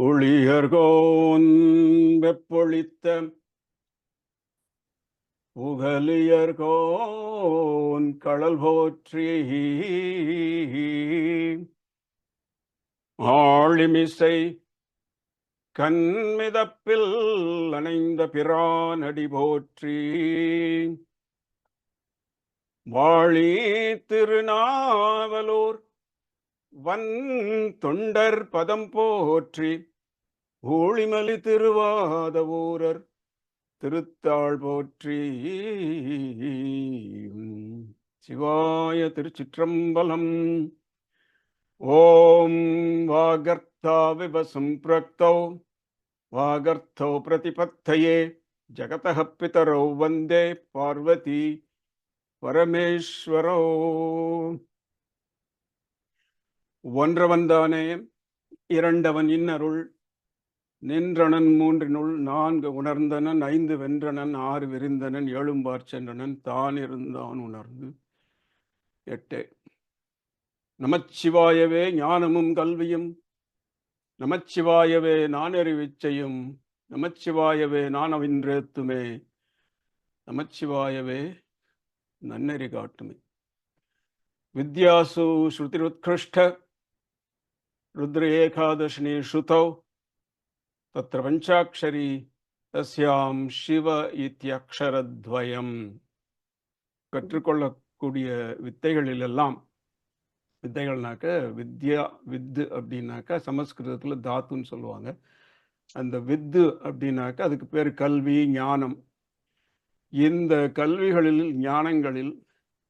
ஒளியர்கோன் வெப்பொழித்த புகலியர்கோன் கடல் போற்றி ஆழிமிசை கண்மிதப்பில் அணைந்த பிரானடி போற்றி வாழி திருநாவலூர் வன் தொண்டர் பதம் போற்றி ஊழிமலி திருவாத ஊரர் திருத்தாள் போற்றி. சிவாய திருச்சிற்றம்பலம். ஓம் வாகர்த்தா விவசம் பிரக்தௌ. வாகர்த்தௌ பிரதிபத்தையே. ஜகதः பிதரோ வந்தே பார்வதி பரமேஸ்வரோ. ஒன்றவன்தானே இரண்டவன் இன்னருள். நின்றனன் மூன்றினுள் நான்கு உணர்ந்தனன் ஐந்து வென்றனன் ஆறு விரிந்தனன் ஏழும்பார் சென்றனன் தான் இருந்தான் உணர்ந்து. எட்டு. நமச்சிவாயவே ஞானமும் கல்வியும் நமச்சிவாயவே நானறிவிச்சையும் நமச்சிவாயவே நானவின்றேத்துமே நமச்சிவாயவே நன்னெறி காட்டுமே வித்யாசு ஸ்ருதிருத்கிருஷ்ட ருத்ர ஏகாதசினி ஸ்ருதௌ தத்திர பஞ்சாட்சரி தஸ்யாம் சிவ இத்தியக்ஷரத்வயம் கற்றுக்கொள்ளக்கூடிய வித்தைகளிலெல்லாம் வித்தைகள்னாக்க வித்யா வித்து அப்படின்னாக்கா சமஸ்கிருதத்தில் தாத்துன்னு சொல்லுவாங்க. அந்த வித்து அப்படின்னாக்கா அதுக்கு பேர் கல்வி ஞானம். இந்த கல்விகளில் ஞானங்களில்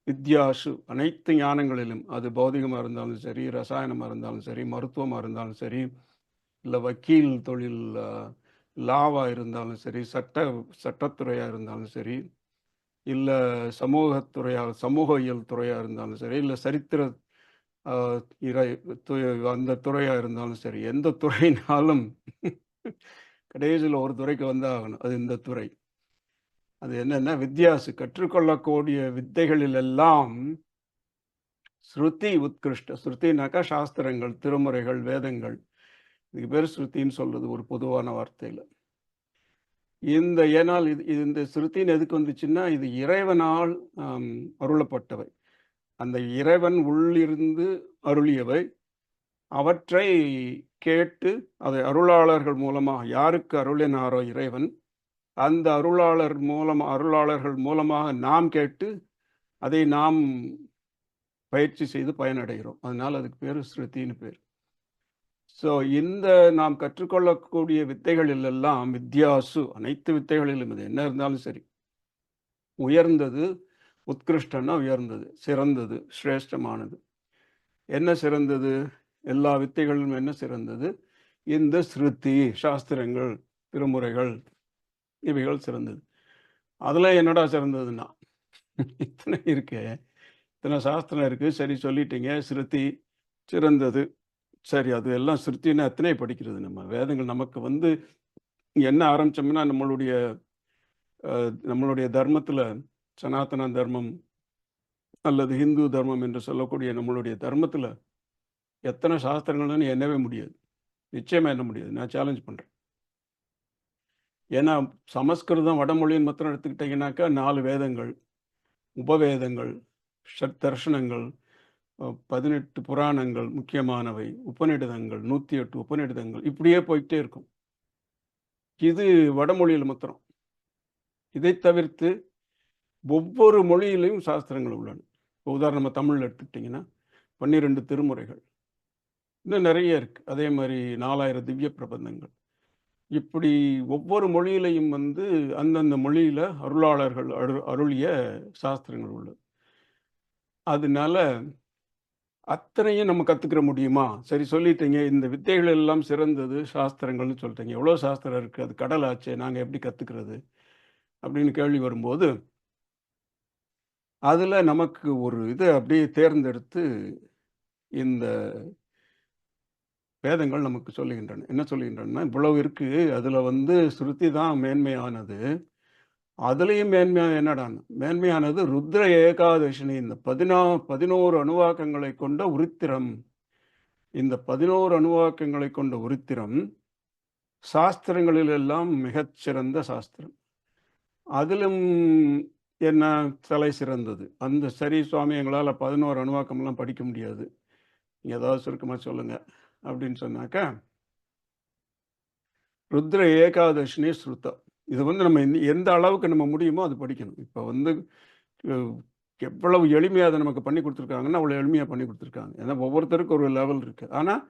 வித்யாசு அனைத்து ஞானங்களிலும் அது பௌதிகமாக இருந்தாலும் சரி ரசாயனமாக இருந்தாலும் சரி மருத்துவமாக இருந்தாலும் சரி இல்லை வக்கீல் தொழில் லாவாக இருந்தாலும் சரி சட்ட சட்டத்துறையாக இருந்தாலும் சரி இல்லை சமூகத்துறையாக சமூகவியல் துறையாக இருந்தாலும் சரி இல்லை சரித்திர இறை அந்த துறையாக இருந்தாலும் சரி எந்த துறைனாலும் கடைசியில் ஒரு துறைக்கு வந்தாகணும் அது இந்த துறை. அது என்னென்ன வித்தியாசம். கற்றுக்கொள்ளக்கூடிய வித்தைகளில் எல்லாம் ஸ்ருதி உத்கிருஷ்ட. ஸ்ருதினாக்கா சாஸ்திரங்கள் திருமுறைகள் வேதங்கள். இதுக்கு பேர் ஸ்ருத்தின்னு சொல்றது ஒரு பொதுவான வார்த்தையில். இந்த ஏனால் இது இது இந்த ஸ்ருத்தின்னு எதுக்கு வந்துச்சுன்னா இது இறைவனால் அருளப்பட்டவை. அந்த இறைவன் உள்ளிருந்து அருளியவை. அவற்றை கேட்டு அதை அருளாளர்கள் மூலமாக யாருக்கு அருளினாரோ இறைவன் அந்த அருளாளர் மூலம் அருளாளர்கள் மூலமாக நாம் கேட்டு அதை நாம் பயிற்சி செய்து பயனடைகிறோம். அதனால் அதுக்கு பேர் ஸ்ருதின்னு பேர். ஸோ இந்த நாம் கற்றுக்கொள்ளக்கூடிய வித்தைகளில் எல்லாம் வித்யாசு அனைத்து வித்தைகளிலும் இது என்ன இருந்தாலும் சரி. உயர்ந்தது உத்கிருஷ்டன்னா உயர்ந்தது சிறந்தது சிரேஷ்டமானது. என்ன சிறந்தது? எல்லா வித்தைகளிலும் என்ன சிறந்தது? இந்த ஸ்ருதி சாஸ்திரங்கள் திருமுறைகள் இவைகள் சிறந்தது. அதில் என்னடா சிறந்ததுன்னா? இத்தனை இருக்கு. இத்தனை சாஸ்திரம் இருக்குது சரி சொல்லிட்டீங்க. ஸ்ருதி சிறந்தது. சரி அது எல்லாம் ஸ்ருத்தின்னு அத்தனை படிக்கிறது நம்ம. வேதங்கள் நமக்கு வந்து என்ன ஆரம்பித்தோம்னா நம்மளுடைய நம்மளுடைய தர்மத்தில் சனாதன தர்மம் அல்லது ஹிந்து தர்மம் என்று சொல்லக்கூடிய நம்மளுடைய தர்மத்தில் எத்தனை சாஸ்திரங்கள்னு எண்ணவே முடியாது. நிச்சயமாக என்ன முடியாது. நான் சேலஞ்ச் பண்ணுறேன் ஏன்னா சமஸ்கிருதம் வடமொழின்னு மாத்திரம் எடுத்துக்கிட்டிங்கனாக்கா நாலு வேதங்கள் உபவேதங்கள் ஷட் தர்ஷனங்கள் பதினெட்டு புராணங்கள் முக்கியமானவை. உபநிடதங்கள் நூற்றி எட்டு உபநிடதங்கள் இப்படியே போயிட்டே இருக்கும். இது வடமொழியில் மாத்திரம். இதை தவிர்த்து ஒவ்வொரு மொழியிலையும் சாஸ்திரங்கள் உள்ளன. இப்போ உதாரணமாக தமிழில் எடுத்துக்கிட்டிங்கன்னா பன்னிரெண்டு திருமுறைகள். இன்னும் நிறைய இருக்குது அதே மாதிரி நாலாயிரம் திவ்ய பிரபந்தங்கள். இப்படி ஒவ்வொரு மொழியிலையும் வந்து அந்தந்த மொழியில் அருளாளர்கள் அரு அருளிய சாஸ்திரங்கள் உள்ளது. அதனால அத்தனையும் நம்ம கற்றுக்கிற முடியுமா? சரி சொல்லிட்டீங்க. இந்த வித்தைகள் எல்லாம் சிறந்தது சாஸ்திரங்கள்னு சொல்லிட்டீங்க. எவ்வளோ சாஸ்திரம் இருக்குது அது கடல் ஆச்சு நாங்கள் எப்படி கற்றுக்கிறது அப்படின்னு கேள்வி வரும்போது அதில் நமக்கு ஒரு இதை அப்படியே தேர்ந்தெடுத்து இந்த வேதங்கள் நமக்கு சொல்லுகின்றன. என்ன சொல்லுகின்றன? இவ்வளவு இருக்குது அதில் வந்து ஸ்ருதி தான் மேன்மையானது. அதுலேயும் மேன்மையான என்னடான்னு மேன்மையானது ருத்ர ஏகாதசினி இந்த பதினா பதினோரு அணுவாக்கங்களை கொண்ட உருத்திரம். இந்த பதினோரு அணுவாக்கங்களை கொண்ட உருத்திரம் சாஸ்திரங்களிலெல்லாம் மிகச்சிறந்த சாஸ்திரம். அதிலும் என்ன தலை சிறந்தது? அந்த சரி சுவாமி எங்களால் பதினோரு அணுவாக்கம்லாம் படிக்க முடியாது. நீங்க ஏதாவது சுருக்கமாக சொல்லுங்கள் அப்படின்னு சொன்னாக்கா ருத்ர ஏகாதசினி ஸ்ருதா இது வந்து நம்ம எந்த- அளவுக்கு நம்ம முடியுமோ அது படிக்கணும். இப்போ வந்து எவ்வளவு எளிமையாக அதை நமக்கு பண்ணி கொடுத்துருக்காங்கன்னா அவ்வளோ எளிமையாக பண்ணி கொடுத்துருக்காங்க. ஏன்னா ஒவ்வொருத்தருக்கும் ஒரு லெவல் இருக்குது ஆனால்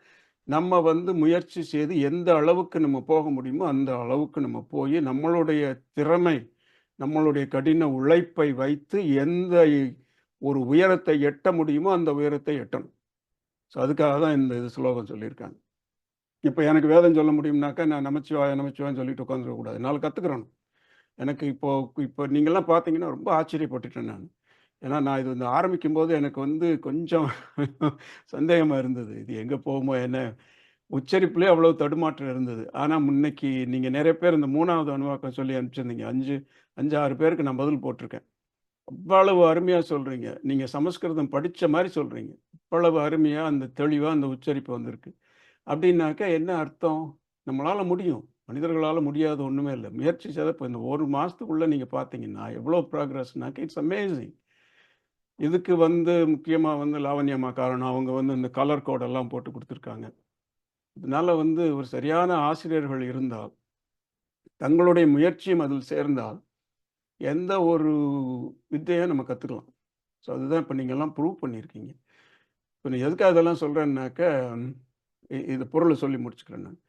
நம்ம வந்து முயற்சி செய்து எந்த அளவுக்கு நம்ம போக முடியுமோ அந்த அளவுக்கு நம்ம போய் நம்மளுடைய திறமை நம்மளுடைய கடின உழைப்பை வைத்து எந்த ஒரு உயரத்தை எட்ட முடியுமோ அந்த உயரத்தை எட்டணும். ஸோ அதுக்காக தான் இந்த இது ஸ்லோகம் சொல்லியிருக்காங்க. இப்போ எனக்கு வேதம் சொல்ல முடியும்னாக்கா நான் நமச்சிவாய நமச்சிவான்னு சொல்லிட்டு உட்காந்துருக்கக்கூடாது நாலு கற்றுக்கிறேன் எனக்கு இப்போது இப்போ நீங்கள்லாம் பார்த்தீங்கன்னா ரொம்ப ஆச்சரியப்பட்டுட்டேன் நான். ஏன்னா நான் இது வந்து ஆரம்பிக்கும் போது எனக்கு வந்து கொஞ்சம் சந்தேகமாக இருந்தது. இது எங்கே போகுமோ என்ன? உச்சரிப்புலேயே அவ்வளோ தடுமாற்றம் இருந்தது. ஆனால் முன்னைக்கு நீங்கள் நிறைய பேர் இந்த மூணாவது அணுவாக்கம் சொல்லி அனுப்பிச்சிருந்தீங்க. அஞ்சு அஞ்சு ஆறு பேருக்கு நான் பதில் போட்டிருக்கேன். அவ்வளவு அருமையாக சொல்கிறீங்க நீங்கள் சமஸ்கிருதம் படித்த மாதிரி சொல்கிறீங்க அவ்வளவு அருமையாக அந்த தெளிவாக அந்த உச்சரிப்பு வந்திருக்கு. அப்படின்னாக்கா என்ன அர்த்தம்? நம்மளால் முடியும். மனிதர்களால் முடியாத ஒன்றுமே இல்லை. முயற்சி செய்த இப்போ இந்த ஒரு மாதத்துக்குள்ளே நீங்கள் பார்த்தீங்கன்னா எவ்வளோ ப்ராக்ரஸ்னாக்க இட்ஸ் அமேசிங். இதுக்கு வந்து முக்கியமாக வந்து லாவண்யம்மா காரணம். அவங்க வந்து இந்த கலர் கோடெல்லாம் போட்டு கொடுத்துருக்காங்க. இதனால் வந்து ஒரு சரியான ஆசிரியர்கள் இருந்தால் தங்களுடைய முயற்சியும் அதில் சேர்ந்தால் எந்த ஒரு வித்தையும் நம்ம கற்றுக்கலாம் ஸோ அதுதான் இப்போ நீங்கள்லாம் ப்ரூவ் பண்ணியிருக்கீங்க இப்போ நான் எதுக்காக இதெல்லாம் சொல்கிறேன்னாக்க இது பொருளை சொல்லி முடிச்சுக்கிறேன் நான்.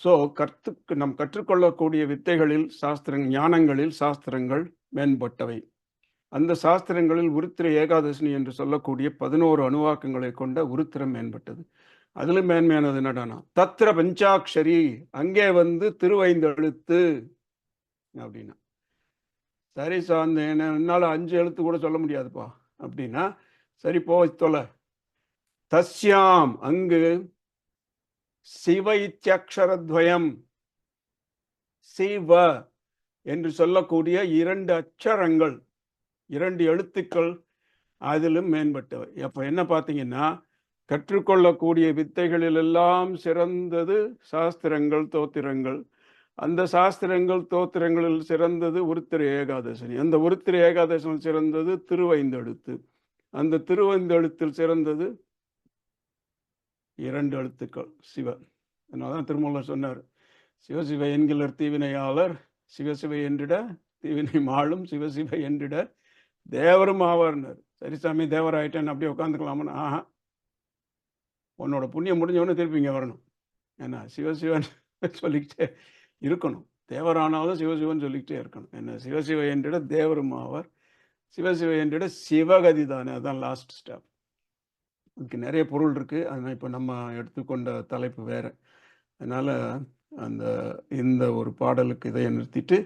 ஸோ கற்று நம் கற்றுக்கொள்ளக்கூடிய வித்தைகளில் சாஸ்திர ஞானங்களில் சாஸ்திரங்கள் மேம்பட்டவை. அந்த சாஸ்திரங்களில் உருத்திர ஏகாதசினி என்று சொல்லக்கூடிய பதினோரு அணுவாக்கங்களை கொண்ட உருத்திரம் மேம்பட்டது. அதில் மேன்மையானது என்னடானா தத்திர பஞ்சாட்சரி அங்கே வந்து திருவைந்தெழுத்து அப்படின்னா. சரி சார் என்னால் அஞ்சு எழுத்து கூட சொல்ல முடியாதுப்பா. அப்படின்னா சரி போ தொலை. தஸ்யாம் அங்கு சிவ இத்தியக்ஷரத்வயம். சிவ என்று சொல்லக்கூடிய இரண்டு அச்சரங்கள் இரண்டு எழுத்துக்கள் அதிலும் மேம்பட்டவை. அப்போ என்ன பார்த்தீங்கன்னா கற்றுக்கொள்ளக்கூடிய வித்தைகளிலெல்லாம் சிறந்தது சாஸ்திரங்கள் தோத்திரங்கள். அந்த சாஸ்திரங்கள் தோத்திரங்களில் சிறந்தது உருத்திர ஏகாதசனி. அந்த உருத்திர ஏகாதசனில் சிறந்தது திருவைந்தெழுத்து. அந்த திருவைந்தெழுத்தில் சிறந்தது இரண்டு எழுத்துக்கள். சிவ. அதனால்தான் திருமூலர் சொன்னார் சிவசிவ என்கிற தீவினையாளர் சிவசிவ என்றிட தீவினை மாளும் சிவசிவ என்றிட தேவரும் ஆவார்னர். சரி சாமி தேவர் அப்படியே உட்காந்துக்கலாமன்னு ஆஹா. உன்னோட புண்ணியம் முடிஞ்சவொடனே திருப்பி இங்கே வரணும். ஏன்னா சிவசிவன் சொல்லிக்கிட்டே இருக்கணும். தேவரானாலும் சிவசிவன் சொல்லிக்கிட்டே இருக்கணும். என்ன சிவசிவ என்றிட தேவரும் ஆவார் சிவசிவ என்றிட சிவகதி தானே? அதுதான் லாஸ்ட் ஸ்டாப் அதுக்கு நிறைய பொருள் இருக்குது அதனால் இப்போ நம்ம எடுத்துக்கொண்ட தலைப்பு வேறு. அதனால் அந்த இந்த ஒரு பாடலுக்கு இதை நிறுத்திட்டு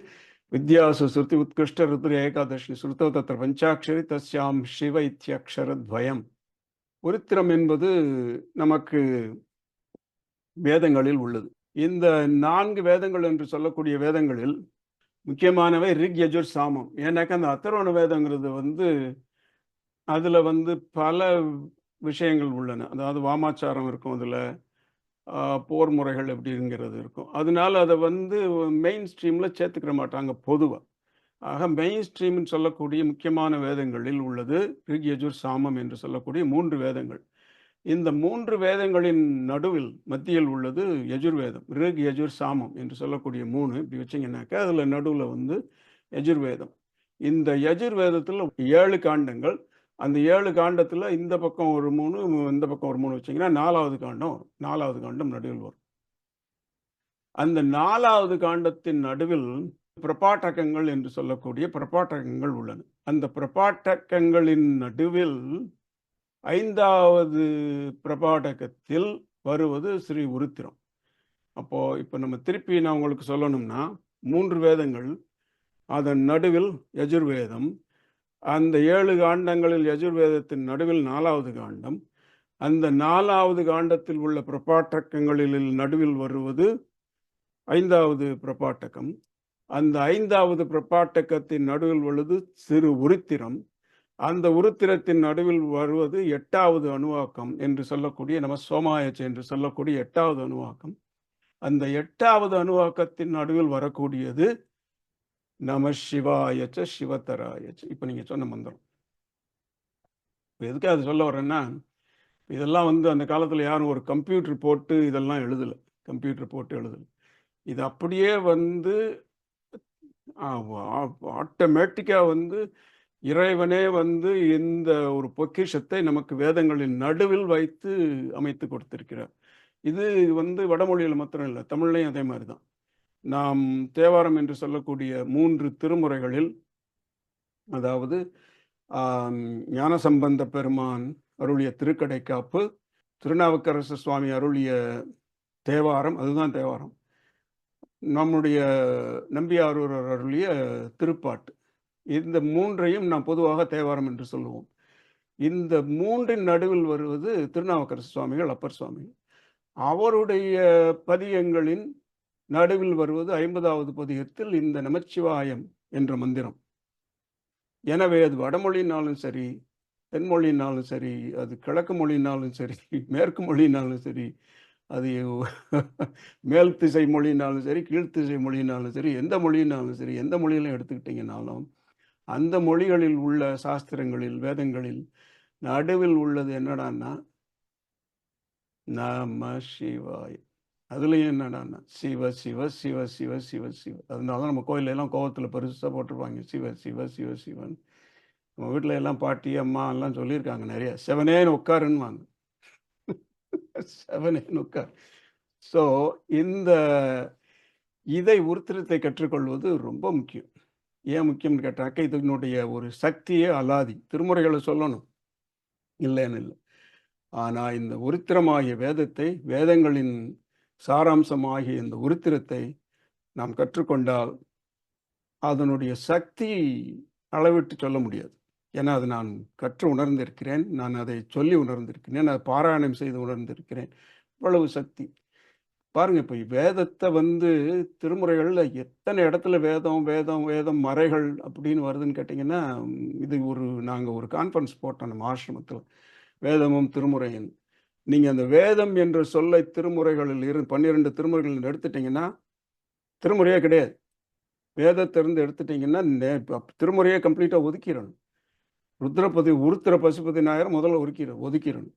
வித்யாசு ஸ்ருதி உத்கிருஷ்ட ருத்ர ஏகாதசி ஸ்ருதோ தத்திர பஞ்சாட்சரி தஸ்யாம் சிவ இத்தியக்ஷரத்வயம் உருத்திரம் என்பது நமக்கு வேதங்களில் உள்ளது. இந்த நான்கு வேதங்கள் என்று சொல்லக்கூடிய வேதங்களில் முக்கியமானவை ரிக் யஜுர் சாமம். ஏன்னாக்கா அந்த அத்தரோண வேதங்கிறது வந்து அதில் வந்து பல விஷயங்கள் உள்ளன. அதாவது வாமாச்சாரம் இருக்கும் அதில் போர் முறைகள் எப்படிங்கிறது இருக்கும். அதனால அதை வந்து மெயின் ஸ்ட்ரீமில் சேர்த்துக்கிற மாட்டாங்க பொதுவாக ஆக மெயின் ஸ்ட்ரீம்னு சொல்லக்கூடிய முக்கியமான வேதங்களில் உள்ளது ரிக்யஜுர் சாமம் என்று சொல்லக்கூடிய மூன்று வேதங்கள். இந்த மூன்று வேதங்களின் நடுவில் மத்தியில் உள்ளது யஜுர்வேதம் ரிக் யஜுர் சாமம் என்று சொல்லக்கூடிய மூணு இப்படி வச்சிங்கன்னாக்கா அதில் நடுவில் வந்து யஜுர்வேதம். இந்த யஜுர்வேதத்தில் ஏழு காண்டங்கள் அந்த ஏழு காண்டத்தில் இந்த பக்கம் ஒரு மூணு இந்த பக்கம் ஒரு மூணு வச்சிங்கன்னா நாலாவது காண்டம் வரும். நாலாவது காண்டம் நடுவில் வரும். அந்த நாலாவது காண்டத்தின் நடுவில் பிரபாட்டகங்கள் என்று சொல்லக்கூடிய பிரபாட்டகங்கள் உள்ளன. அந்த பிரபாட்டகங்களின் நடுவில் ஐந்தாவது பிரபாடகத்தில் வருவது ஸ்ரீ உருத்திரம். அப்போது இப்போ நம்ம திருப்பி நான் உங்களுக்கு சொல்லணும்னா மூன்று வேதங்கள் அதன் நடுவில் யஜுர்வேதம் அந்த ஏழு காண்டங்களில் யஜுர்வேதத்தின் நடுவில் நாலாவது காண்டம் அந்த நாலாவது காண்டத்தில் உள்ள பிரபாட்டகங்களில் நடுவில் வருவது ஐந்தாவது பிரபாட்டகம். அந்த ஐந்தாவது பிரபாட்டகத்தின் நடுவில் உள்ளது சிறு உருத்திரம். அந்த உருத்திரத்தின் நடுவில் வருவது எட்டாவது அணுவாக்கம் என்று சொல்லக்கூடிய நம்ம சோமாயச்சு என்று சொல்லக்கூடிய எட்டாவது அணுவாக்கம். அந்த எட்டாவது அணுவாக்கத்தின் நடுவில் வரக்கூடியது நம சிவாயச்ச சிவத்தராயச்ச இப்போ நீங்கள் சொன்ன மந்திரம். இப்போ எதுக்கு அது சொல்ல வரேன்னா இதெல்லாம் வந்து அந்த காலத்தில் யாரும் ஒரு கம்ப்யூட்டர் போட்டு இதெல்லாம் எழுதலை. கம்ப்யூட்டர் போட்டு எழுதலை. இது அப்படியே வந்து ஆட்டோமேட்டிக்காக வந்து இறைவனே வந்து இந்த ஒரு பொக்கிஷத்தை நமக்கு வேதங்களின் நடுவில் வைத்து அமைத்து கொடுத்திருக்கிறார். இது வந்து வடமொழியில் மாத்திரம் இல்லை தமிழ்லையும் அதே மாதிரி தான் நாம் தேவாரம் என்று சொல்லக்கூடிய மூன்று திருமுறைகளில் அதாவது ஞானசம்பந்த பெருமான் அருளிய திருக்கடைக்காப்பு திருநாவுக்கரசு சுவாமி அருளிய தேவாரம் அதுதான் தேவாரம். நம்முடைய நம்பியாரூரர் அருளிய திருப்பாட்டு. இந்த மூன்றையும் நாம் பொதுவாக தேவாரம் என்று சொல்லுவோம். இந்த மூன்றின் நடுவில் வருவது திருநாவுக்கரசு சுவாமிகள் அப்பர் சுவாமிகள். அவருடைய பதியங்களின் நடுவில் வருவது ஐம்பதாவது பதிகத்தில் இந்த நமச்சிவாயம் என்ற மந்திரம். எனவே அது வடமொழினாலும் சரி தென்மொழினாலும் சரி அது கிழக்கு மொழினாலும் சரி மேற்கு மொழினாலும் சரி அது மேல் திசை மொழினாலும் சரி கீழ்த்திசை மொழினாலும் சரி எந்த மொழினாலும் சரி எந்த மொழியிலும் எடுத்துக்கிட்டீங்கனாலும் அந்த மொழிகளில் உள்ள சாஸ்திரங்களில் வேதங்களில் நடுவில் உள்ளது என்னடான்னா நம சிவாய். அதுலேயும் என்னடான்னா சிவ சிவ சிவ சிவ சிவ சிவ. அதனால தான் நம்ம கோயிலெல்லாம் எல்லாம் பெருசாக போட்டிருப்பாங்க. சிவ சிவ சிவ சிவன் நம்ம வீட்டில் எல்லாம் பாட்டி அம்மா எல்லாம் சொல்லியிருக்காங்க நிறைய. செவனேன்னு உட்காருன்னு செவனேன்னு உட்கார். ஸோ இந்த இதை உருத்திரத்தை கற்றுக்கொள்வது ரொம்ப முக்கியம். ஏன் முக்கியம்னு கேட்டாக்க இதனுடைய ஒரு சக்தியே அலாதி. திருமுறைகளை சொல்லணும். இல்லைன்னு இல்லை. ஆனால் இந்த உருத்திரமாகிய வேதத்தை வேதங்களின் சாராம்சமாகிய இந்த உருத்திரத்தை நாம் கற்றுக்கொண்டால் அதனுடைய சக்தி அளவிட்டு சொல்ல முடியாது. ஏன்னா அது நான் கற்று உணர்ந்திருக்கிறேன். நான் அதை சொல்லி உணர்ந்திருக்கிறேன். அதை பாராயணம் செய்து உணர்ந்திருக்கிறேன். இவ்வளவு சக்தி. பாருங்க இப்போ வேதத்தை வந்து திருமுறைகளில் எத்தனை இடத்துல வேதம் வேதம் வேதம் மறைகள் அப்படின்னு வருதுன்னு கேட்டிங்கன்னா இது ஒரு நாங்கள் ஒரு கான்ஃபரன்ஸ் போட்டோம் நம்ம ஆசிரமத்தில். வேதமும் திருமுறையும். நீங்கள் அந்த வேதம் என்ற சொல்லை திருமுறைகளில் இரு பன்னிரெண்டு திருமுறைகளில் எடுத்துட்டிங்கன்னா திருமுறையே கிடையாது. வேதத்திலிருந்து எடுத்துட்டிங்கன்னா நே- திருமுறையே கம்ப்ளீட்டாக ஒதுக்கிடணும். ருத்ரபதி உருத்திர பசுபதி நாயர் முதல்ல ஒதுக்கிட ஒதுக்கிடணும்.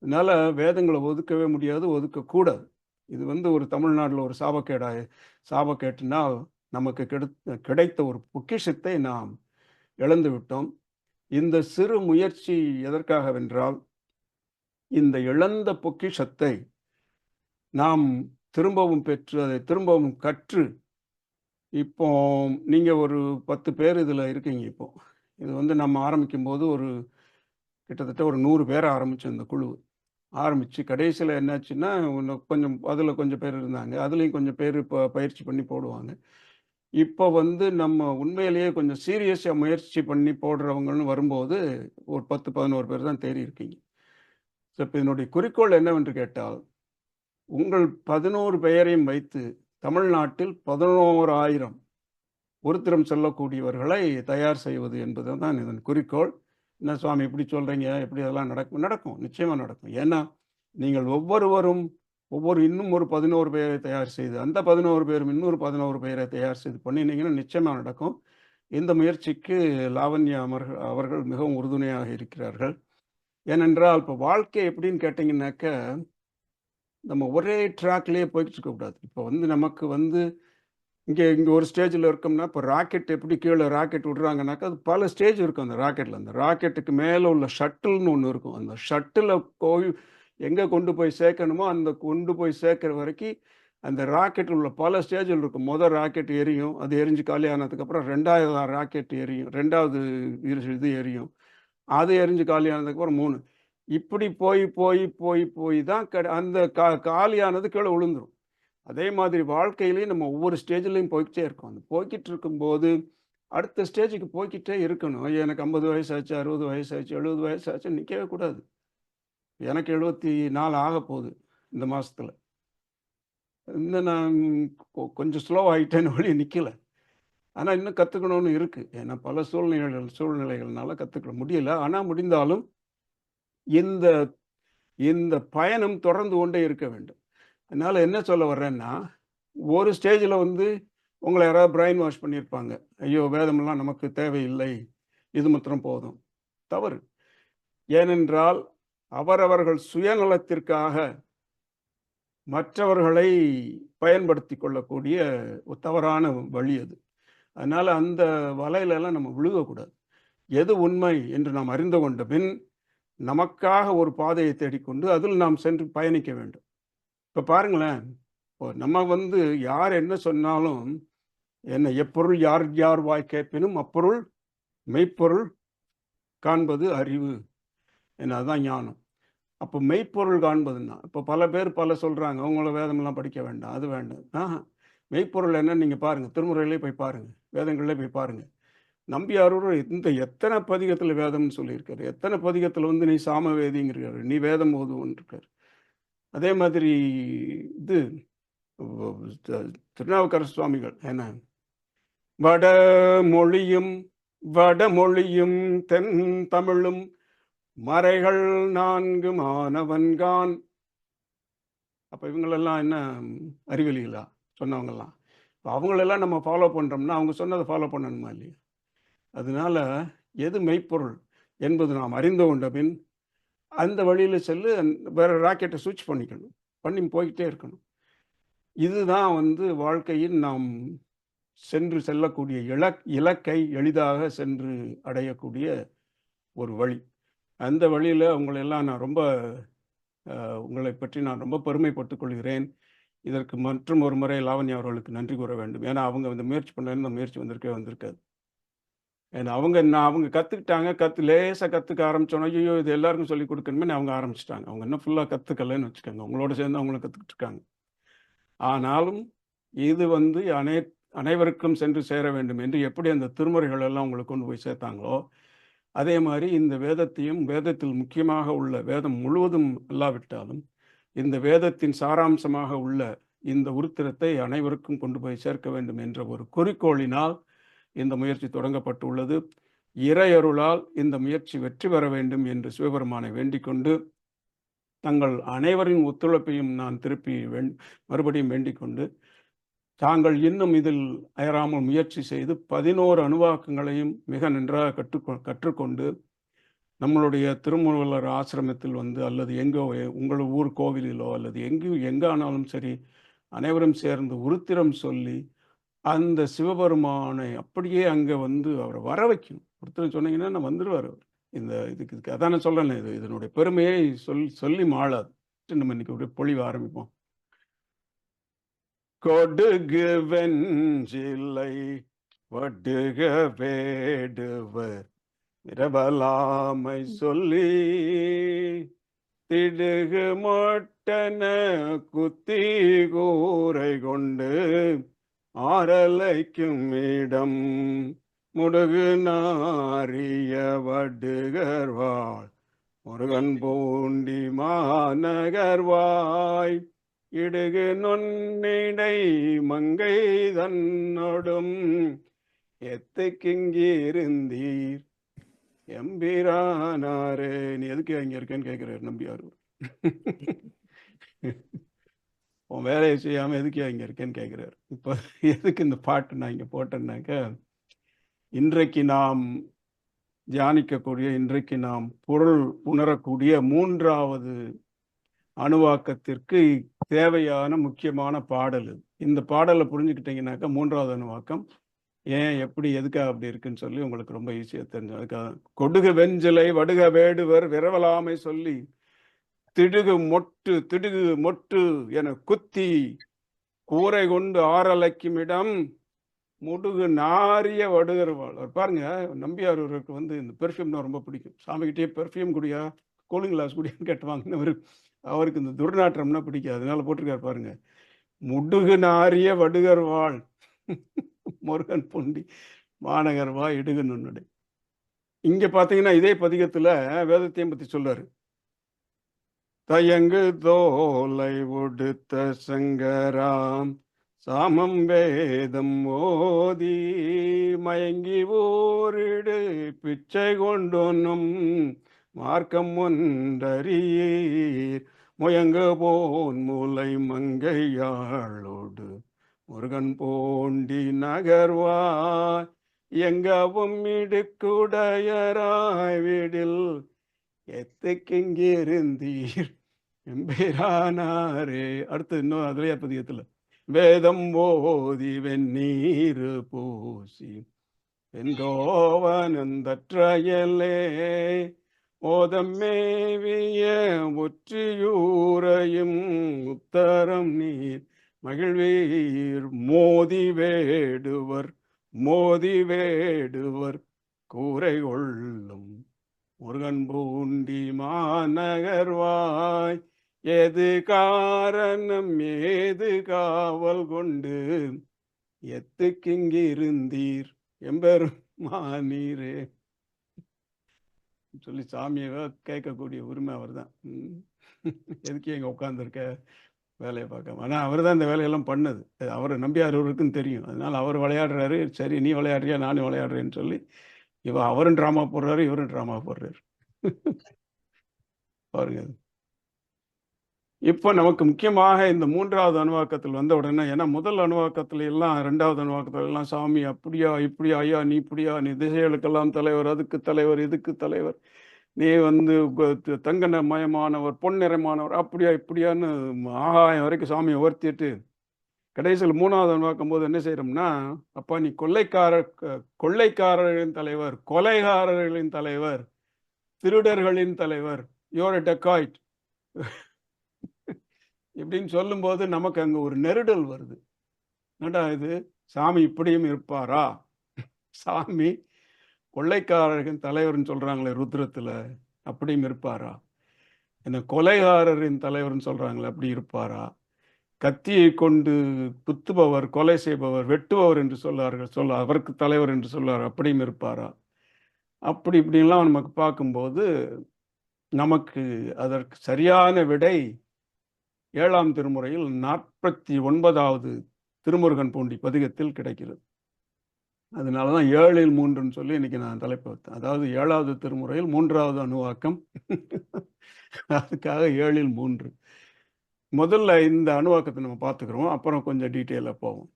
அதனால் வேதங்களை ஒதுக்கவே முடியாது ஒதுக்கக்கூடாது. இது வந்து ஒரு தமிழ்நாட்டில் ஒரு சாபக்கேடாய சாபக்கேட்டினால் நமக்கு கெடு கிடைத்த ஒரு பொக்கிஷத்தை நாம் இழந்து விட்டோம். இந்த சிறு முயற்சி எதற்காகவென்றால் இந்த இழந்த பொக்கிஷத்தை நாம் திரும்பவும் பெற்று அதை திரும்பவும் கற்று இப்போ நீங்கள் ஒரு பத்து பேர் இதில் இருக்கீங்க இப்போ. இது வந்து நம்ம ஆரம்பிக்கும் போது ஒரு கிட்டத்தட்ட ஒரு நூறு பேர் ஆரம்பித்தோம் இந்த குழு. ஆரம்பிச்சு கடைசியில் என்னாச்சுன்னா இன்னும் கொஞ்சம் அதில் கொஞ்சம் பேர் இருந்தாங்க. அதுலேயும் கொஞ்சம் பேர் இப்போ பயிற்சி பண்ணி போடுவாங்க. இப்போ வந்து நம்ம உண்மையிலேயே கொஞ்சம் சீரியஸாக முயற்சி பண்ணி போடுறவங்கன்னு வரும்போது ஒரு பத்து பதினோரு பேர் தான் தேறி இருக்கீங்க. ஸோ இப்போ இதனுடைய குறிக்கோள் என்னவென்று கேட்டால் உங்கள் பதினோரு பெயரையும் வைத்து தமிழ்நாட்டில் பதினோராயிரம் ஒருத்தரம் செல்லக்கூடியவர்களை தயார் செய்வது என்பது தான் இதன் குறிக்கோள். என்ன சுவாமி இப்படி சொல்கிறீங்க எப்படி அதெல்லாம் நடக்கும் நடக்கும் நிச்சயமாக நடக்கும். ஏன்னா நீங்கள் ஒவ்வொருவரும் ஒவ்வொரு இன்னும் ஒரு பதினோரு பேரை தயார் செய்து அந்த பதினோரு பேரும் இன்னொரு பதினோரு பேரை தயார் செய்து பண்ணினீங்கன்னா நிச்சயமாக நடக்கும். இந்த முயற்சிக்கு லாவண்யா அமர்கள் அவர்கள் மிகவும் உறுதுணையாக இருக்கிறார்கள். ஏனென்றால் இப்போ வாழ்க்கை எப்படின்னு கேட்டிங்கனாக்க நம்ம ஒரே ட்ராக்லேயே போய்கிட்டு இருக்கக்கூடாது இப்போ வந்து நமக்கு வந்து இங்கே இங்கே ஒரு ஸ்டேஜில் இருக்கோம்னா இப்போ ராக்கெட் எப்படி கீழே ராக்கெட் விடுறாங்கனாக்கா அது பல ஸ்டேஜ் இருக்கும் அந்த ராக்கெட்டில் அந்த ராக்கெட்டுக்கு மேலே உள்ள ஷட்டில்னு ஒன்று இருக்கும். அந்த ஷட்டிலை போய் எங்கே கொண்டு போய் சேர்க்கணுமோ அந்த கொண்டு போய் சேர்க்குற வரைக்கும் அந்த ராக்கெட் உள்ள பல ஸ்டேஜில் இருக்கும். முதல் ராக்கெட் எரியும் அது எரிஞ்சு காலி ஆனதுக்கப்புறம் ரெண்டாவது ராக்கெட் எரியும் ரெண்டாவது இது எரியும். அது எரிஞ்சு காலியானதுக்கப்புறம் மூணு. இப்படி போய் போய் போய் போய் தான் கட- அந்த கா காலியானது கீழே விழுந்துரும். அதே மாதிரி வாழ்க்கையிலையும் நம்ம ஒவ்வொரு ஸ்டேஜ்லையும் போய்கிட்டே இருக்கோம். அந்த போய்கிட்டு இருக்கும்போது அடுத்த ஸ்டேஜுக்கு போய்கிட்டே இருக்கணும். எனக்கு ஐம்பது வயசாச்சு அறுபது வயசாச்சு எழுபது வயசாச்சு நிற்கவே கூடாது. எனக்கு எழுபத்தி நாலு ஆக போகுது இந்த மாதத்தில் இந்த நான் கொ- கொஞ்சம் ஸ்லோ ஆகிட்டேன்னு வழி நிற்கலை ஆனால் இன்னும் கற்றுக்கணும்னு இருக்குது ஏன்னா பல சூழ்நிலைகள் சூழ்நிலைகள்னால கற்றுக்க முடியல. ஆனால் முடிந்தாலும் இந்த இந்த பயணம் தொடர்ந்து கொண்டே இருக்க வேண்டும். அதனால் என்ன சொல்ல வர்றேன்னா ஒரு ஸ்டேஜில் வந்து உங்களை யாராவது பிரைன் வாஷ் பண்ணியிருப்பாங்க. ஐயோ வேதமெல்லாம் நமக்கு தேவையில்லை. இது மாத்திரம் போதும். தவறு. ஏனென்றால் அவரவர்கள் சுயநலத்திற்காக மற்றவர்களை பயன்படுத்தி கொள்ளக்கூடிய ஒரு தவறான வழி அது. அதனால் அந்த வலையிலெல்லாம் நம்ம விழுகக்கூடாது. எது உண்மை என்று நாம் அறிந்து கொண்ட பின் நமக்காக ஒரு பாதையை தேடிக்கொண்டு அதில் நாம் சென்று பயணிக்க வேண்டும். இப்போ பாருங்களேன் இப்போ நம்ம வந்து யார் என்ன சொன்னாலும் என்ன எப்பொருள் யார் யார் வாய் கேட்பினும் அப்பொருள் மெய்ப்பொருள் காண்பது அறிவு. என்ன அதுதான் ஞானம். அப்போ மெய்ப்பொருள் காண்பதுன்னா இப்போ பல பேர் பல சொல்கிறாங்க அவங்கள வேதமெல்லாம் படிக்க வேண்டாம் அது வேண்டாம். மெய்ப்பொருள் என்னன்னு நீங்கள் பாருங்கள் திருமுறையிலே போய் பாருங்கள் வேதங்களில் போய் பாருங்கள் நம்பியாரூர் இந்த எத்தனை பதிகத்தில் வேதம்னு சொல்லியிருக்காரு. எத்தனை பதிகத்தில் வந்து நீ சாமவேதிங்கிறாரு. நீ வேதம் ஓதுவன்றிருக்காரு அதே மாதிரி இது திருநாவுக்கரசு சுவாமிகள் என்ன? வடமொழியும் வடமொழியும் தென் தமிழும் மறைகள் நான்கு மாணவன்கான் அப்போ இவங்களெல்லாம் என்ன அறிவெளிகளா சொன்னவங்கெல்லாம் இப்போ அவங்களெல்லாம் நம்ம ஃபாலோ பண்ணுறோம்னா அவங்க சொன்னதை ஃபாலோ பண்ணணுமா இல்லையா? அதனால எது மெய்ப்பொருள் என்பது நாம் அறிந்து கொண்ட பின் அந்த வழியில் செல்லு வேறு ராக்கெட்டை சுவிட்ச் பண்ணிக்கணும். பண்ணி போய்கிட்டே இருக்கணும். இதுதான் வந்து வாழ்க்கையில் நாம் சென்று செல்லக்கூடிய இலக் இலக்கை எளிதாக சென்று அடையக்கூடிய ஒரு வழி. அந்த வழியில் உங்களெல்லாம் நான் ரொம்ப உங்களை பற்றி நான் ரொம்ப பெருமைப்பட்டுக் கொள்கிறேன். இதற்கு மற்றும் ஒரு முறை லாவண்யா அவர்களுக்கு நன்றி கூற வேண்டும். ஏன்னா அவங்க இந்த முயற்சி பண்ண முயற்சி வந்திருக்கே வந்திருக்காது. ஏன்னா அவங்க நான் அவங்க கற்றுக்கிட்டாங்க கற்று லேசாக கற்றுக்க ஆரம்பித்தோன்னா ஐயோ இது எல்லாருக்கும் சொல்லி கொடுக்கணுமே அவங்க ஆரம்பிச்சிட்டாங்க. அவங்க இன்னும் ஃபுல்லாக கற்றுக்கலன்னு வச்சுக்கோங்க. அவங்களோட சேர்ந்து அவங்களும் கற்றுக்கிட்டு இருக்காங்க ஆனாலும் இது வந்து அனை அனைவருக்கும் சென்று சேர வேண்டும் என்று எப்படி அந்த திருமுறைகள் எல்லாம் உங்களுக்கு கொண்டு போய் சேர்த்தாங்களோ அதே மாதிரி இந்த வேதத்தையும் வேதத்தில் முக்கியமாக உள்ள வேதம் முழுவதும் இல்லாவிட்டாலும் இந்த வேதத்தின் சாராம்சமாக உள்ள இந்த உருத்திரத்தை அனைவருக்கும் கொண்டு போய் சேர்க்க வேண்டும் என்ற ஒரு குறிக்கோளினால் இந்த முயற்சி தொடங்கப்பட்டுள்ளது. இறையருளால் இந்த முயற்சி வெற்றி பெற வேண்டும் என்று சிவபெருமானை வேண்டிக் கொண்டு தங்கள் அனைவரின் ஒத்துழைப்பையும் நான் திருப்பி மறுபடியும் வேண்டிக் கொண்டு தாங்கள் இன்னும் இதில் அயராமல் முயற்சி செய்து பதினோரு அணுவாக்கங்களையும் மிக நன்றாக கற்றுக்கொ கற்றுக்கொண்டு நம்மளுடைய திருமூலர் ஆசிரமத்தில் வந்து அல்லது எங்கோ உங்கள் ஊர் கோவிலிலோ அல்லது எங்கேயும் எங்கே ஆனாலும் சரி அனைவரும் சேர்ந்து உருத்திரம் சொல்லி அந்த சிவபெருமானை அப்படியே அங்கே வந்து அவரை வர வைக்கணும். ஒருத்தர் சொன்னீங்கன்னா நான் வந்துடுவார் அவர். இந்த இதுக்கு இதுக்கு அதான் நான் சொல்கிறேன் இது இதனுடைய பெருமையை சொல் சொல்லி மாளாது. நம்ம இன்னைக்கு ஒரு பொழிவு ஆரம்பிப்போம். கொடுகு வெஞ்சிலை வடுக வேடுவர். இரவலாமை சொல்லி திடுகு மொட்டன குத்தி கூரை கொண்டு ஆரலைக்கும் இடம் முடுகு நாரிய வடுகர்வாள் முருகன் பூண்டி மாநகர்வாய் இடுகு நொன்னிடை மங்கை தன்னொடும். எத்துக்கிங்கிருந்தீர் எம்பிரானாரே. நீ எதுக்கு அங்க இருக்கேன்னு கேட்கிறாரு நம்பியார் உன் வேலையை செய்யாம எதுக்கு இங்க இருக்கேன்னு கேட்கிறாரு இப்போ எதுக்கு இந்த பாட்டு நான் இங்க போட்டேன்னாக்க இன்றைக்கு நாம் தியானிக்கக்கூடிய இன்றைக்கு நாம் பொருள் உணரக்கூடிய மூன்றாவது அணுவாக்கத்திற்கு தேவையான முக்கியமான பாடல் இது. இந்த பாடலை புரிஞ்சுக்கிட்டீங்கன்னாக்கா மூன்றாவது அணுவாக்கம் ஏன் எப்படி எதுக்காக அப்படி இருக்குன்னு சொல்லி உங்களுக்கு ரொம்ப ஈஸியாக தெரிஞ்சு அதுக்காக கொடுக வெஞ்சிலை வடுக வேடுவர் விரவலாமை சொல்லி திடுகு மொட்டு திடுகு மொட்டு என குத்தி கூரை கொண்டு ஆறலைக்கும் இடம் முடுகு நாரிய வடுகர்வாள் அவர் பாருங்க நம்பியாரூருக்கு வந்து இந்த பெர்ஃப்யூம்னா ரொம்ப பிடிக்கும். சாமிக்கிட்டே பெர்ஃப்யூம் குடியா கூலிங் கிளாஸ் குடியான்னு கேட்டுவாங்க அவருக்கு இந்த துர்நாற்றம்னா பிடிக்காது. அதனால போட்டிருக்காரு பாருங்க. முடுகு நாரிய வடுகர்வாள் முருகன் பொண்டி மாநகர்வா இடுகு இங்கே இங்க பாத்தீங்கன்னா இதே பதிகத்துல வேதத்தையும் பத்தி சொல்றாரு. தயங்கு தோலை உடுத்த சங்கராம் சாமம் வேதம் ஓதி மயங்கி ஓரிடு பிச்சை கொண்டொன்னும் மார்க்கம் ஒன்றறியீர். முயங்க போன் மூலை மங்கையாளோடு முருகன் போண்டி நகர்வாய் எங்கவும் இடுக்குடையராய் வீடில் எத்துக்கிங்கிருந்தீர் எம்பிரானாரே அடுத்து இன்னும் அதுலயா பதியத்தில் வேதம் ஓதி வெந்நீர் பூசி வெங்கோவனந்தற்றையலே ஓதம் மேவிய ஒற்றியூரையும் உத்தரம் நீர் மகிழ்வீர் மோதி வேடுவர் மோதி வேடுவர் கூரை கொள்ளும் முருகன் பூண்டி மாநகர்வாய் எது காரணம் ஏது காவல் கொண்டு எத்துக்கிங்கிருந்தீர் எம்பெருமானீரே. சொல்லி சாமியை கேட்கக்கூடிய உரிமை அவர் தான் எதுக்கு எங்க உட்காந்துருக்க வேலையை பார்க்காம. ஆனால் அவர் தான் இந்த வேலையெல்லாம் பண்ணது. அவரை நம்பியாரவருக்கும் தெரியும். அதனால அவர் விளையாடுறாரு. சரி நீ விளையாடுறியா? நானும் விளையாடுறேன்னு சொல்லி இவ அவரும் ட்ராமா போடுறாரு இவரும் ட்ராமா போடுறாரு. பாருங்க. இப்போ நமக்கு முக்கியமாக இந்த மூன்றாவது அணுவாக்கத்தில் வந்த உடனே ஏன்னா முதல் அணுவாக்கத்துல எல்லாம் ரெண்டாவது அணுவாக்கத்துல எல்லாம் சாமி அப்படியா இப்படியா ஐயா நீ இப்படியா நீ திசைகளுக்கெல்லாம் தலைவர் அதுக்கு தலைவர் இதுக்கு தலைவர் நீ வந்து தங்க மயமானவர் பொன்னிறமானவர் அப்படியா இப்படியான்னு ஆகாயம் வரைக்கும் சாமியை உயர்த்திட்டு கடைசியில் மூணாவது பார்க்கும்போது என்ன செய்யறோம்னா அப்பா நீ கொள்ளைக்காரர் கொள்ளைக்காரர்களின் தலைவர் கொலைகாரர்களின் தலைவர் திருடர்களின் தலைவர் யோர் டெக்காய்ட் இப்படின்னு சொல்லும்போது நமக்கு அங்கே ஒரு நெருடல் வருது. என்னடா இது? சாமி இப்படியும் இருப்பாரா? சாமி கொள்ளைக்காரர்களின் தலைவர்னு சொல்றாங்களே ருத்ரத்துல அப்படியும் இருப்பாரா? இந்த கொலைகாரரின் தலைவர்னு சொல்றாங்களே அப்படி இருப்பாரா? கத்தியை கொண்டு குத்துபவர் கொலை செய்பவர் வெட்டுபவர் என்று சொல்லார்கள் சொல்ல அவருக்கு தலைவர் என்று சொல்லார் அப்படியும் இருப்பாரா? அப்படி இப்படின்லாம் நமக்கு பார்க்கும்போது நமக்கு அதற்கு சரியான விடை ஏழாம் திருமுறையில் நாற்பத்தி ஒன்பதாவது திருமுருகன் பூண்டி பதிகத்தில் கிடைக்கிறது. அதனால தான் ஏழில் மூன்றுன்னு சொல்லி இன்னைக்கு நான் தலைப்பு வைத்தேன். அதாவது ஏழாவது திருமுறையில் மூன்றாவது அணுவாக்கம். அதுக்காக ஏழில் மூன்று. முதல்ல இந்த அணுவாக்கத்தை நம்ம பார்த்துக்கிறோம். அப்புறம் கொஞ்சம் டீட்டெயிலாக போவோம்.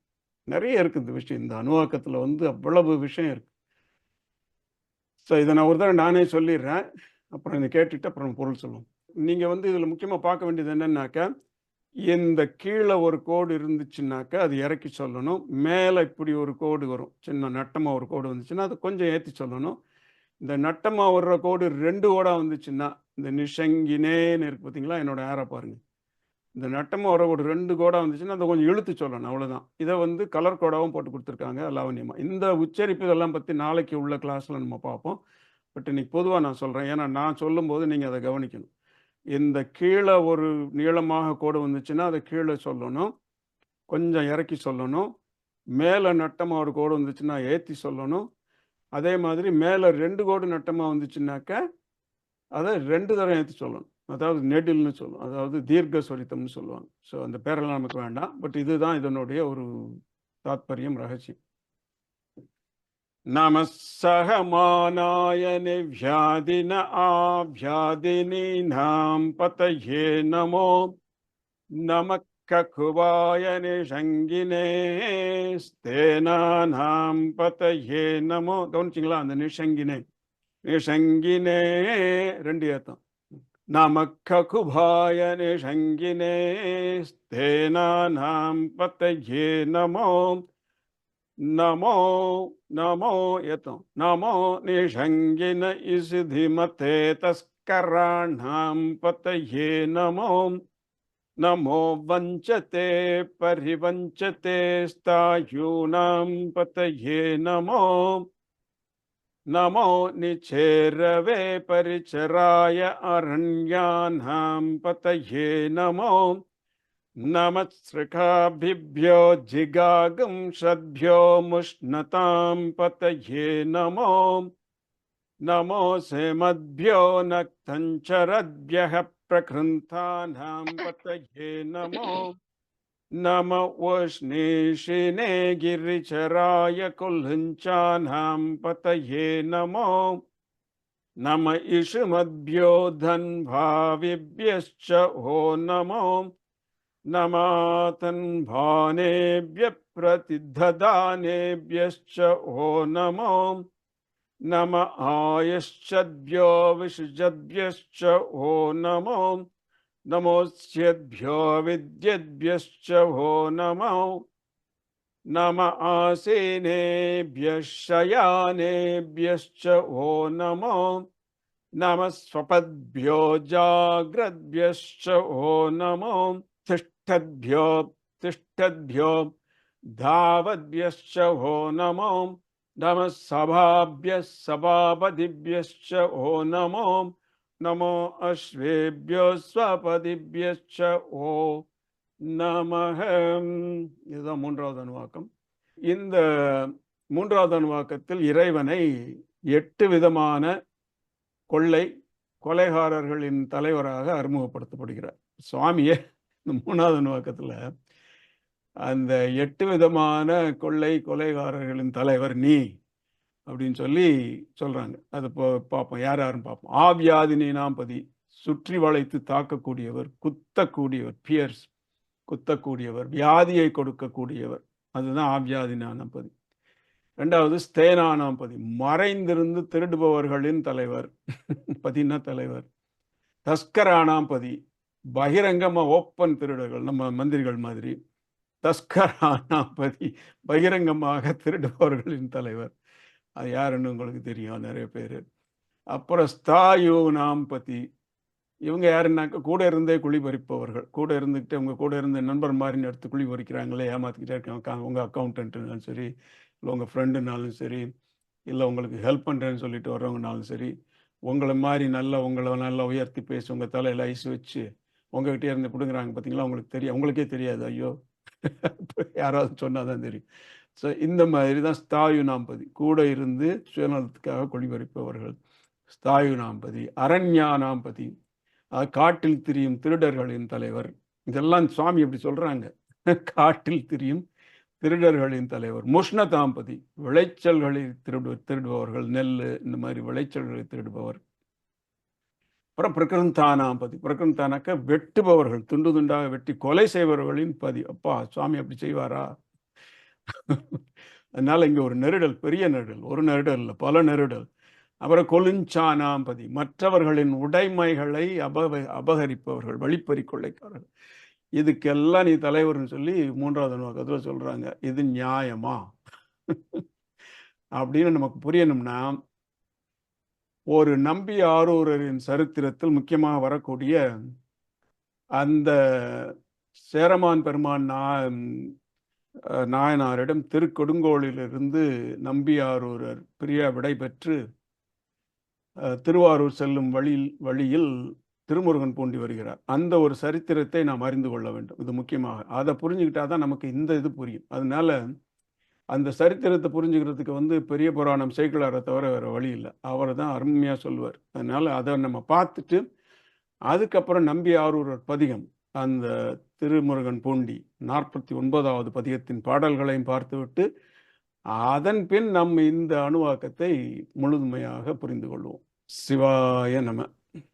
நிறைய இருக்குது இந்த விஷயம். இந்த அணுவாக்கத்தில் வந்து அவ்வளவு விஷயம் இருக்கு. ஸோ இதை நான் ஒரு தடவை நானே சொல்லிடுறேன். அப்புறம் இதை கேட்டுட்டு அப்புறம் பொருள் சொல்லுவோம். நீங்கள் வந்து இதில் முக்கியமாக பார்க்க வேண்டியது என்னன்னாக்கா இந்த கீழே ஒரு கோடு இருந்துச்சுன்னாக்கா அது இறக்கி சொல்லணும். மேலே இப்படி ஒரு கோடு வரும். சின்ன நட்டமாக ஒரு கோடு வந்துச்சுன்னா அது கொஞ்சம் ஏற்றி சொல்லணும். இந்த நட்டமாக வர்ற கோடு ரெண்டு கோடாக வந்துச்சுன்னா இந்த நிஷங்கினேன்னு இருக்கு பார்த்தீங்களா என்னோட ஏரை பாருங்க. இந்த நட்டமாக வர கோடு ரெண்டு கோடாக வந்துச்சுன்னா அதை கொஞ்சம் இழுத்து சொல்லணும். அவ்வளோதான் இதை வந்து கலர் கோடாகவும் போட்டு கொடுத்துருக்காங்க. லாவண்யமாக இந்த உச்சரிப்பு இதெல்லாம் பற்றி நாளைக்கு உள்ள கிளாஸில் நம்ம பார்ப்போம். பட் இன்னைக்கு பொதுவாக நான் சொல்கிறேன் ஏன்னா நான் சொல்லும்போது நீங்கள் அதை கவனிக்கணும். இந்த கீழே ஒரு நீளமாக கோடு வந்துச்சுன்னா அதை கீழே சொல்லணும். கொஞ்சம் இறக்கி சொல்லணும். மேலே நட்டமாக ஒரு கோடு வந்துச்சுன்னா ஏற்றி சொல்லணும். அதே மாதிரி மேலே ரெண்டு கோடு நட்டமாக வந்துச்சுன்னாக்க அதை ரெண்டு தரம் ஏற்றி சொல்லணும். அதாவது நெடில்னு சொல்லுவோம். அதாவது தீர்க்க சொரித்தம்னு சொல்லுவாங்க. ஸோ அந்த பேரெல்லாம் நமக்கு வேண்டாம். பட் இதுதான் இதனுடைய ஒரு தாத்பரியம் ரகசியம். नमः सहमानाय निव्याधिन आव्याधिनीनां पतये नमो नमः ककुवाय निषङ्गिने ஸ்தேனானாம் பதயே நமோ கவனிச்சிங்களா அந்த நிஷங்கினே நிஷங்கினே ரெண்டு ஏத்தம் நமக்ககுபாய நிஷங்கினே ஸ்தேனானாம் பதயே நமோ नमो नमो यतो, नमो निषङ्गिन इसिधिमते तस्कराणां पतये नमो नमो वञ्चते, परिवञ्चते स्तायूनां पतये नमो नमो निचेरवे परिचराय अरण्यानां पतये नमो नमस्सृकाभिभ्यो जिगागंशद्भ्यो मुष्णतां पतये नमो। नमो सेमद्भ्यो नक्तञ्चरद्भ्यः प्रकृन्तानां पतये नमो। नम उष्णीषिने गिरिचराय कुल्हञ्चानां पतये नमो। नम इषुमद्भ्यो धन्भाविभ्यश्च हो नमो। नमातन्भानेभ्य प्रतिदधानेभ्यश्च हो नमो नम आयश्चद्भ्यो विसृजद्भ्यश्च हो नमो नमोऽस्यद्भ्यो विद्यद्भ्यश्च हो नमो नम आसीनेभ्यः शयानेभ्यश्च वो नमो नमः स्वपद्भ्यो जाग्रद्भ्यश्च वो नमो तिष्ठद्भ्यो तिष्ठद्भ्यो धावद्भ्यश्च वो नमो नमः सभाभ्यः सभापतिभ्यश्च वो नमो नमो अश्वेभ्यो स्वपदिभ्यश्च वो நமக இதுதான் மூன்றாவது அணுவாக்கம் இந்த மூன்றாவது அணுவாக்கத்தில் இறைவனை எட்டு விதமான கொள்ளை கொலைகாரர்களின் தலைவராக அறிமுகப்படுத்தப்படுகிறார் சுவாமியே இந்த மூணாவது நோக்கத்தில் அந்த எட்டு விதமான கொள்ளை கொலைகாரர்களின் தலைவர் நீ அப்படின்னு சொல்லி சொல்கிறாங்க அது இப்போ பார்ப்போம். யார் யாரும் பார்ப்போம். ஆவியாதி நீனாம்பதி சுற்றி வளைத்து தாக்கக்கூடியவர் குத்தக்கூடியவர் பியர்ஸ் குத்தக்கூடியவர் வியாதியை கொடுக்கக்கூடியவர். அதுதான் ஆவியாதினானபதி ரெண்டாவது ஸ்தேனானாம்பதி மறைந்திருந்து திருடுபவர்களின் தலைவர். பதினா தலைவர்? தஸ்கரானாம்பதி பகிரங்கமாக ஓப்பன் திருடர்கள் நம்ம மந்திரிகள் மாதிரி. தஸ்கரானாம்பதி பகிரங்கமாக திருடுபவர்களின் தலைவர். அது யாருன்னு உங்களுக்கு தெரியும் நிறைய பேர். அப்புறம் ஸ்தாயு நாம்பதி. இவங்க யாருன்னாக்க கூட இருந்தே குழி பறிப்பவர்கள். கூட இருந்துக்கிட்டு அவங்க கூட இருந்த நண்பர் மாதிரி எடுத்து குழி பறிக்கிறாங்களே ஏமாத்திக்கிட்டே இருக்காங்க. உங்கள் அக்கௌண்ட்டுனாலும் சரி இல்லை உங்கள் ஃப்ரெண்டுனாலும் சரி இல்லை உங்களுக்கு ஹெல்ப் பண்ணுறேன்னு சொல்லிட்டு வர்றவங்கனாலும் சரி உங்களை மாதிரி நல்லா உங்களை நல்லா உயர்த்தி பேசி உங்கள் தலையில் ஐஸ் வச்சு உங்ககிட்டே இருந்து பிடுங்குறாங்க பார்த்தீங்களா உங்களுக்கு தெரியும் உங்களுக்கே தெரியாது. ஐயோ. யாராவது சொன்னால் தான் தெரியும். ஸோ இந்த மாதிரி தான் ஸ்தாயு நாம்பதி. கூட இருந்து சுயநலத்துக்காக குழிபறிப்பவர்கள் ஸ்தாயு நாம்பதி அரண்யா நாம்பதி காட்டில் திரியும் திருடர்களின் தலைவர். இதெல்லாம் சுவாமி எப்படி சொல்கிறாங்க காட்டில் திரியும் திருடர்களின் தலைவர். முஷ்ண தாம்பதி விளைச்சல்களை திருடு திருடுபவர்கள். நெல் இந்த மாதிரி விளைச்சல்களை திருடுபவர். அப்புறம் பிரகிருந்தானாம்பதி பிரகிருந்தானாக்க வெட்டுபவர்கள் துண்டு துண்டாக வெட்டி கொலை செய்பவர்களின் பதி. அப்பா சுவாமி அப்படி செய்வாரா? அதனால இங்கே ஒரு நெருடல் பெரிய நெருடல் ஒரு நெருடல் இல்லை பல நெருடல். அப்புறம் கொலுஞ்சானாம்பதி மற்றவர்களின் உடைமைகளை அப அபகரிப்பவர்கள் வழிப்பறி கொள்ளைக்காரர்கள். இதுக்கெல்லாம் நீ தலைவர்னு சொல்லி மூன்றாவது நோக்கத்தில் சொல்கிறாங்க இது நியாயமா? அப்படின்னு நமக்கு புரியணும்னா ஒரு நம்பி ஆரூரரின் சரித்திரத்தில் முக்கியமாக வரக்கூடிய அந்த சேரமான் பெருமான் நாயனாரிடம் திருக்கொடுங்கோளிலிருந்து நம்பி ஆரூரர் பிரியா விடை பெற்று திருவாரூர் செல்லும் வழியில் வழியில் திருமுருகன் பூண்டி வருகிறார். அந்த ஒரு சரித்திரத்தை நாம் அறிந்து கொள்ள வேண்டும். இது முக்கியமாக. அதை புரிஞ்சுக்கிட்டா தான் நமக்கு இந்த இது புரியும். அதனால அந்த சரித்திரத்தை புரிஞ்சுக்கிறதுக்கு வந்து பெரிய புராணம் சேக்கிழாரை தவிர வேறு வழி இல்லை. அவர் தான் அருமையாக சொல்லுவார். அதனால் அதை நம்ம பார்த்துட்டு அதுக்கப்புறம் நம்பி ஆரூரர் பதிகம் அந்த திருமுருகன் பூண்டி நாற்பத்தி ஒன்பதாவது பதிகத்தின் பாடல்களையும் பார்த்துவிட்டு அதன் பின் நம் இந்த அணுவாக்கத்தை முழுமையாக புரிந்து கொள்வோம். சிவாய நம.